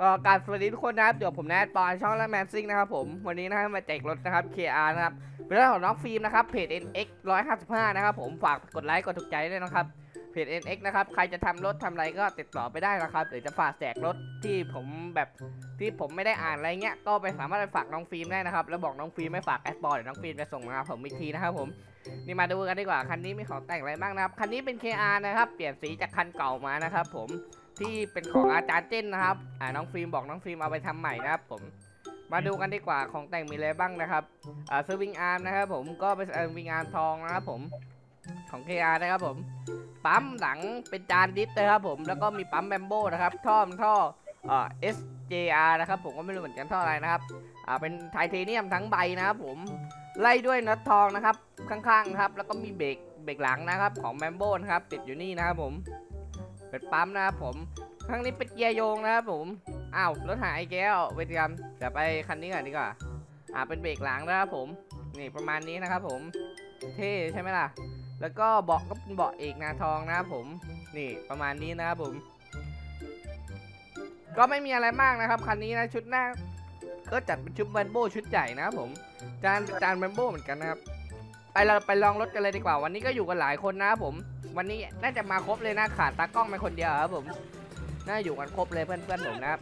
ก็การสวัสดีทุกคนนะครับเดี๋ยวผมแนทปอนช่องและแมนซิงนะครับผมวันนี้นะครับมาแจกรถนะครับ KR นะครับเป็นเรื่องของน้องฟิล์มนะครับเพจ NX 155 นะครับผมฝากกดไลค์กดถูกใจด้วยนะครับเพจ NX นะครับใครจะทำรถทำอะไรก็ติดต่อไปได้นะครับหรือจะฝากแจกรถที่ผมแบบที่ผมไม่ได้อ่านอะไรเงี้ยก็ไปสามารถไปฝากน้องฟิล์มได้นะครับแล้วบอกน้องฟิล์มไม่ฝากแอดบอลเดี๋ยวน้องฟิล์มจะส่งมาผมอีกทีนะครับผมนี่มาดูกันดีกว่าคันนี้มีของแต่งอะไรบ้างนะครับคันนี้เป็น KR นะครับเปลี่ยนสีจากคันเก่ามานะครับผม ที่เป็นของอาจารย์เจ้นนะครับอ่าน้องฟิล์มบอกน้องฟิล์มเอาไปทำใหม่นะครับผมมาดูกันดีกว่าของแต่งมีอะไรบ้างนะครับอ่าสวิงอาร์มนะครับผมก็เป็นสวิงอาร์มทองนะครับผมของ KR นะครับผม ปั๊มหลังเป็นจานดิสนะครับผมแล้วก็มีปั๊มแบมโบนะครับท่อมันท่อเอ่อ SJR นะครับผมก็ไม่รู้เหมือนกันท่ออะไรนะครับอ่าเป็นไทเทเนียมทั้งใบนะครับผมไล่ด้วยน็อตทองนะครับข้างๆนะครับแล้วก็มีเบรกเบรกหลังนะครับของแบมโบนะครับติดอยู่นี่นะครับผม เป็นปั๊มนะครับผมข้งนี้เป็นเกียร์โยงนะครับผมอ้าวรถหายแก้วเวทีกรรมเดี๋ยวไปคันนี้ก่อนดีกว่าอ่าเป็นเบรกหลังนะครับผมนี่ประมาณนี้นะครับผมเท่ใช่ไหมล่ะ แล้วก็เบาะก็เป็นเบาะเอกนาทองนะครับผมนี่ประมาณนี้นะครับผม ก็ไม่มีอะไรมากนะครับคันนี้นะชุดหน้าก็จัดเป็นชุดแบมโบชุดใหญ่นะครับผมจานจานแบมโบเหมือนกันนะครับ ไปเราไปลองรถกันเลยดีกว่า วันนี้ก็อยู่กันหลายคนนะครับผม วันนี้น่าจะมาครบเลยนะขาดตากล้องไปคนเดียวครับผม น่าอยู่กันครบเลยเพื่อนๆผมนะครับ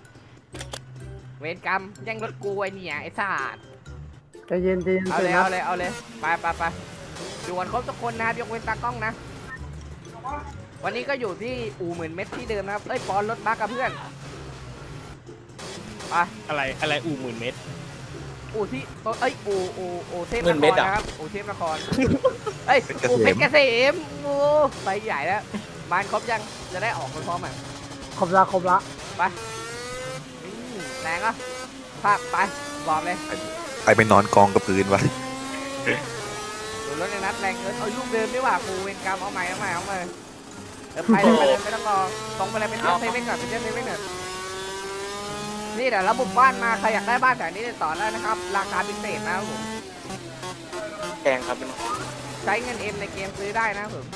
เวรกรรมแย่งรถกูไอ้เนี่ยไอ้สัตว์ใจเย็นใจเย็นเอาเลยนะเอาเลยเอาเลยไปไปไปอยู่กันครบทุกคนนะครับยกเว้นตากล้องนะ วันนี้ก็อยู่ที่อู่หมื่นเม็ดที่เดิมนะครับเอ้ยปอนรถบักกับเพื่อนไปอะไรอะไรอู่หมื่นเมตร อู่ที่เอ้ยอู่อู่อู่เทพหมื่นนคเม็ดรอะนะครับอู่เทพนครเอ้ยอู่เพชรเกษมโอ้ไปใหญ่แล้วบ้านครบยังจะได้ออกพร้อมๆอะครบละครบละอืมแรงอะภาคไปบอกเลยใครไปนอนกองกับพื้นวะดูรถในนัดแรงเกินเอาลูกเดิมดีกว่าครูเวรกรรมเอาใหม่เอาใหม่เอาใหม่เออไปเลยไปเลยไม่ต้องรอตรงไปเลยเป็นเจ้าเซเว่นก่อนเป็นเจ้าเซเว่นก่อน นี่เดี๋ยวระบบบ้านมาใครอยากได้บ้านแถวนี้ติดต่อได้นะครับ ราคาพิเศษนะครับผมแพงครับพี่น้องใช้เงินเอ็มในเกมซื้อได้นะครับผม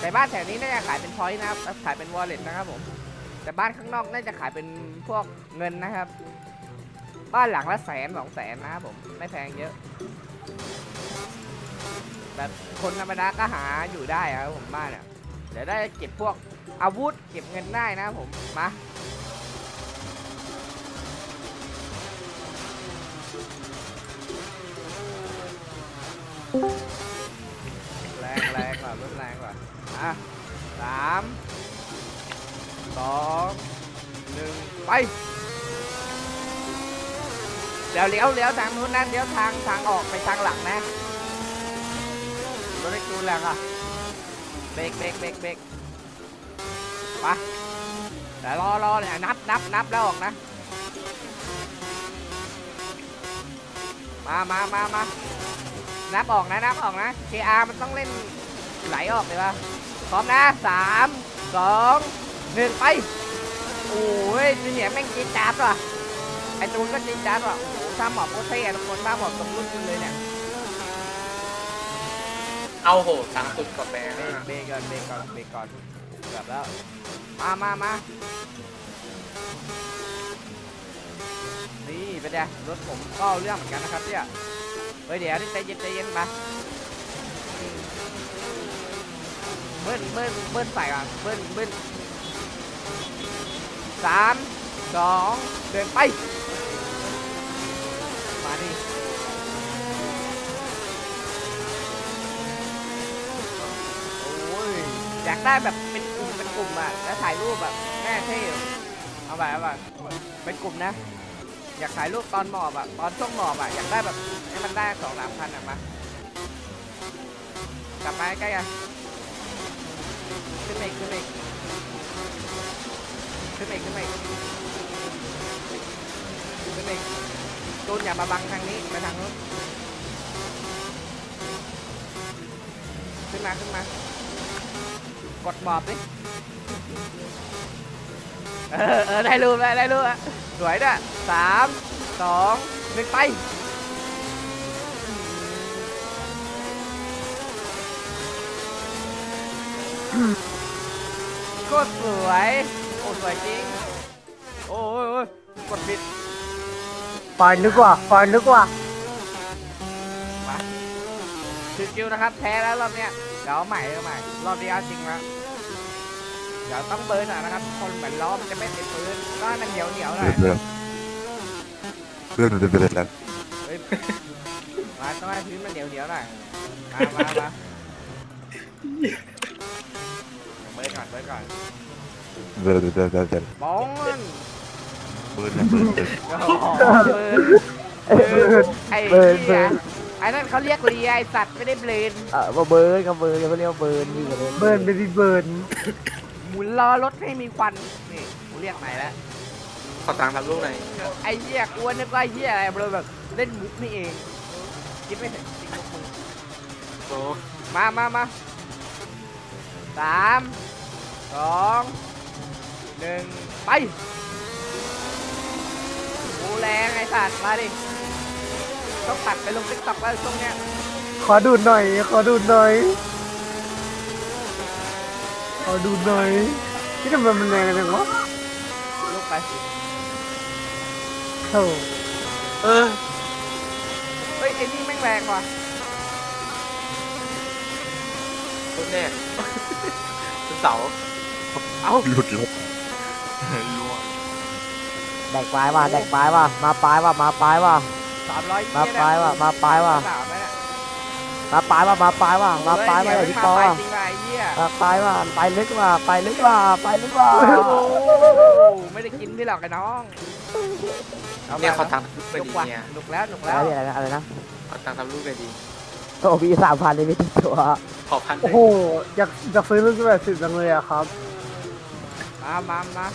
แต่บ้านแถวนี้น่าจะขายเป็นพอยต์นะครับขายเป็นวอลเล็ตนะครับผมแต่บ้านข้างนอกน่าจะขายเป็นพวกเงินนะครับ บ้านหลังละแสนสองแสนนะครับผมไม่แพงเยอะ แบบคนธรรมดาก็หาอยู่ได้อะครับผมบ้านเนี่ยเดี๋ยวได้เก็บพวกอาวุธเก็บเงินได้นะครับผมมา อะสามสองหนึ่งไปเดี๋ยวเลี้ยวเลี้ยวทางนู้นนะเลี้ยวทางทางออกไปทางหลังนะรถเล็กดูแรงอะเบรกเบรกเบรกเบรกไปแต่รอรอเนี่ยนับนับนับแล้วออกนะ มามามามานับออกนะนับออกนะ KR มันต้องเล่นไหลออกเลยป่ะ พร้อมนะสามสองหนึ่งไปโอ้ยเสียงแม่งจีดจ๊าดว่ะไอ้ตูนก็จีดจ๊าดว่ะโอ้โหถ้าหมอบโคตรเท่ทุกคนถ้าหมอบตรงรุ่นเลยเนี่ยเอาโหตังค์สุดกับแพงเบรกเบรกก่อนเบรกก่อนเบรกก่อนเกือบแล้วมามามานี่เป็นไงรถผมก็เอาเรื่องเหมือนกันนะครับเนี่ยเฮ้ยเดี๋ยวนี่ใจเย็นใจเย็นมา บิ้ลเบิ้ลเบิ้ลใส่ก่อนเบิ้ลเบิ้ลสามสองเดินไป มาดิโอ้ยอยากได้แบบเป็นกลุ่มเป็นกลุ่มอะแล้วถ่ายรูปแบบแม่เท่เอาไปเอาไปเป็นกลุ่มนะ อยากถ่ายรูปตอนหมอบอะตอนช่วงหมอบอะอยากได้แบบให้มันได้สองสามพันอะมากลับมาใกล้กัน ขึ้นไปขึ้นไปขึ้นไปขึ้นไปขึ้นไปอีกตูนอย่ามาบังทางนี้ไปทางนู้นขึ้นมาขึ้นมากดหมอบดิเออเออได้รูปแล้วได้รูปแล้วสวยด้วยสามสองหนึ่งไป โคตรสวย โอ้สวยจริง โอ้ยโอ้ยดผิดไฟนึกว่าไฟนึกว่ามาคือคิวนะครับแพ้แล้วรอบเนี้ย เดี๋ยวเอาใหม่เอาใหม่ รอบนี้เอาจริงแล้วเดี๋ยวต้องเบิร์นหน่อยนะครับคนเหมือนล้อมันจะไม่ติดปืนก็ให้มันเหนียวเหนียวๆหน่อยเรื่องเรื่องเรื่องเรื่องแล้วเฮ้ยมาต้องให้พื้นมันเหนียวเหนียวๆหน่อย มามามาเบิร์น ก่อนเบิร์นก่อนเรื่องเรื่องเรื่องเรื่องเรื่องบองมันเบิร์นนะเบิร์นเบิร์นโอ้โหเบิร์นเบิร์นไอ้เบิร์นเหี้เบิยร์นไอ้นั่นเขาเรียกเลียไอ้สัตว์ไม่ได้เบรนเออว่าเบิร์นครับเบิร์นเขาเรียกว่าเบิร์นนี่กันเลยเบิร์นเบบี้เบิร์นหมุนล้อรถให้มีควันนี่กูเรียกใหม่แล้วขอตังค์ทำลูกหน่อยไอ้เหี้ยกวนนึกว่าไอ้เหี้ยอะไรเลยแบบเล่นมุกนี่เองคิดไม่ถึงจริงมุกมึงโอ้มามามาสาม สองหนึ่งไปโอ้แรงไอ้สัตว์มาดิต้องตัดไปลงติ๊กต็อกแล้วช่วงเนี้ยขอดูดหน่อย ขอดูดหน่อย ขอดูดหน่อยที่ทำไมมันแรงจังวะลูกไปโธ่เออเฮ้ยไอ้นี่แม่งแรงว่ะรถแน่คุณเสา หลุดรถแดกปลายว่ะแดกปลายว่ะมาปลายว่ะมาปลายว่ะสามร้อยมาปลายว่ะมาปลายว่ะสามแล้วเนี่ยมาปลายว่ะมาปลายว่ะมาปลายว่ะอย่างที่ปอเฮ้ยว่ะเดี๋ยวมันมาไปจริงว่ะไอ้เหี้ยมาปลายว่ะไปลึกว่ะไปลึกว่ะไปลึกว่ะโอ้ไม่ได้กินพี่หรอกไอ้น้องอาเนี่ยมาขอตังค์ทำลูกหน่อยลุดีกว่ะเนี่ยลุกแล้วลุกอะแล้วไรอะไรนะอะไรนะขอตังค์ทำลูกหน่อยดีโอ้พี่สามพันเลยพี่ติดตัวขอพันหโอ้นึ่งโหอยากอยากซื้อรุ่นแบบสิบจังเลยอะครับ มามามา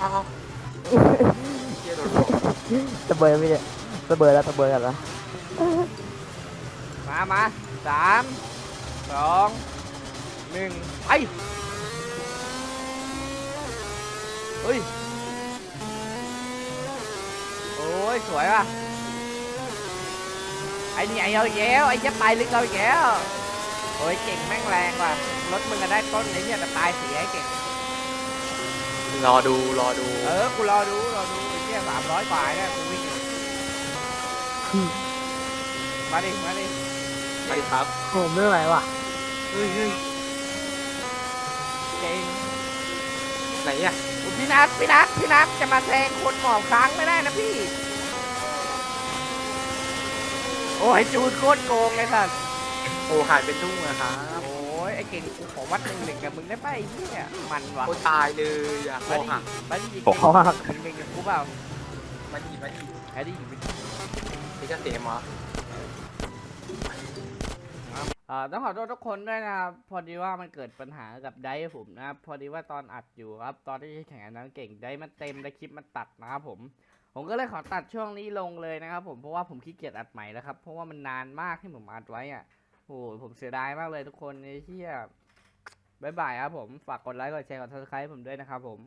อ้าวเฮียโดนหลอกตะเบิร์นไม่เนี่ยตะเบิร์นแล้วตะเบิร์นกันละมามาสามสองหนึ่งไปเฮ้ยโอ้ยสวยว่ะไอ้นี่ไอ้เอาอีกแล้วไอ้เหี้ยไปลึกเอาอีกแล้ว โอ้ยเก่งแม่งแรงว่ะรถมึงก็ได้ต้นไอ้เนี่ยแต่ตายเสียไอ้เก่ง รอดูรอดู เออ กูรอดูรอดูไอ้เหี้ยสามร้อยกว่าเนี่ยกูวิ่งอยู่มาดิมาดิสวัสดีครับโอ้โหไม่ไหวว่ะเฮ้ยเฮ้ยเก่งไหนอะอุ๊ยพี่นัทพี่นัทพี่นัทจะมาแซงคนหมอบค้างไม่ได้นะพี่ โอ้ยจูนโคตรโกงเลยสัสโอ้หายเป็นทุ่งอะครับโอ้ยไอ้เก่งกูขอวัดหนึ่งหนึ่งกับมึงได้ป่ะไอ้เหี้ยมันว่ะโอ้ตายเลยอยากโอมาดิหักมาดิเพราะว่ามึงเป็นกับกูเปล่ามาดีมาดีไอ้ดิอยู่นี่จะเสียมเหรออ่าต้องขอโทษทุกคนด้วยนะครับพอดีว่ามันเกิดปัญหากับไดฟ์ผมนะครับพอดีว่าตอนอัดอยู่ครับ ตอนที่แข่งอันนั้นเก่งไดฟ์มันเต็มและคลิปมันตัดนะครับผม ผมก็เลยขอตัดช่วงนี้ลงเลยนะครับ ผมเพราะว่าผมขี้เกียจอัดใหม่แล้วครับเพราะว่ามันนานมากที่ผมอัดไว้อะโอ้โหผมเสียดายมากเลยทุกคนไอ้เหี้ยบายบายครับผม ฝากกดไลค์ กดแชร์ กดซับสไครต์ผมด้วยนะครับผม